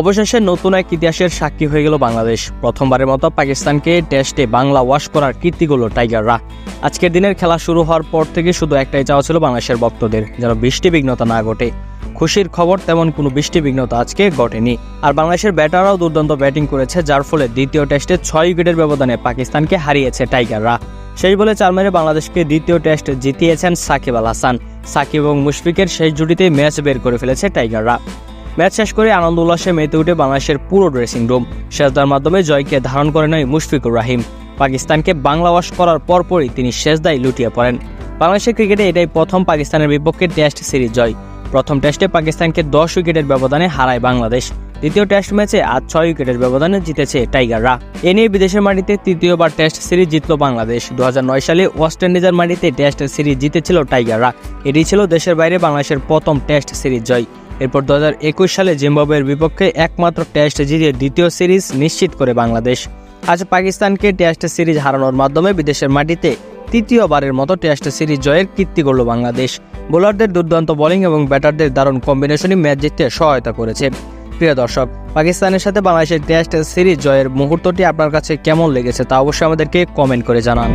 অবশেষে নতুন এক ইতিহাসের সাক্ষী হয়ে গেল বাংলাদেশ। প্রথমবারের মতো পাকিস্তানকে টেস্টে বাংলা ওয়াশ করার কীর্তি করল টাইগাররা। আজকের দিনের খেলা শুরু হওয়ার পর থেকে শুধু একটাই চাওয়া ছিল বাংলাদেশের ভক্তদের, যেন বৃষ্টি বিঘ্নতা না ঘটে। খুশির খবর, তেমন কোনো বৃষ্টি বিঘ্নতা আজকে ঘটেনি। আর বাংলাদেশের ব্যাটাররাও দুর্দান্ত ব্যাটিং করেছে, যার ফলে দ্বিতীয় টেস্টে ছয় উইকেটের ব্যবধানে পাকিস্তানকে হারিয়েছে টাইগাররা। শেষ বলে চার মেরে বাংলাদেশকে দ্বিতীয় টেস্ট জিতিয়েছেন সাকিব আল হাসান। সাকিব এবং মুশফিকের শেষ জুটিতে ম্যাচ বের করে ফেলেছে টাইগাররা। ম্যাচ শেষ করে আনন্দ উল্লাসে মেতে উঠে বাংলাদেশের পুরো ড্রেসিং রুম শেষদার মাধ্যমে জয়কে ধারণ করে নেয় মুশফিকুর রাহিম। পাকিস্তানকে বাংলা ওয়াশ করার পরপরই তিনি শেষদায় লুটিয়ে পড়েন। বাংলাদেশের ক্রিকেটে এটাই প্রথম পাকিস্তানের বিপক্ষে টেস্ট সিরিজ জয়। প্রথম টেস্টে পাকিস্তানকে দশ উইকেটের ব্যবধানে হারায় বাংলাদেশ। দ্বিতীয় টেস্ট ম্যাচে আজ ছয় উইকেটের ব্যবধানে জিতেছে টাইগাররা। এ নিয়ে বিদেশের মাটিতে তৃতীয়বার টেস্ট সিরিজ জিতল বাংলাদেশ। দু হাজার নয় সালে ওয়েস্ট ইন্ডিজের মাটিতে টেস্ট সিরিজ জিতেছিল টাইগাররা। এটি ছিল দেশের বাইরে বাংলাদেশের প্রথম টেস্ট সিরিজ জয়। এরপর দু হাজার একুশ সালে জিম্বাবুয়ের বিপক্ষে একমাত্র টেস্ট জিতিয়ে দ্বিতীয় সিরিজ নিশ্চিত করে বাংলাদেশ। আজ পাকিস্তানকে টেস্ট সিরিজ হারানোর মাধ্যমে বিদেশের মাটিতে তৃতীয়বারের মতো টেস্ট সিরিজ জয়ের কীর্তি করল বাংলাদেশ। বোলারদের দুর্দান্ত বোলিং এবং ব্যাটারদের দারুণ কম্বিনেশনই ম্যাচ জিততে সহায়তা করেছে। প্রিয় দর্শক, পাকিস্তানের সাথে বাংলাদেশের টেস্ট সিরিজ জয়ের মুহূর্তটি আপনার কাছে কেমন লেগেছে তা অবশ্যই আমাদেরকে কমেন্ট করে জানান।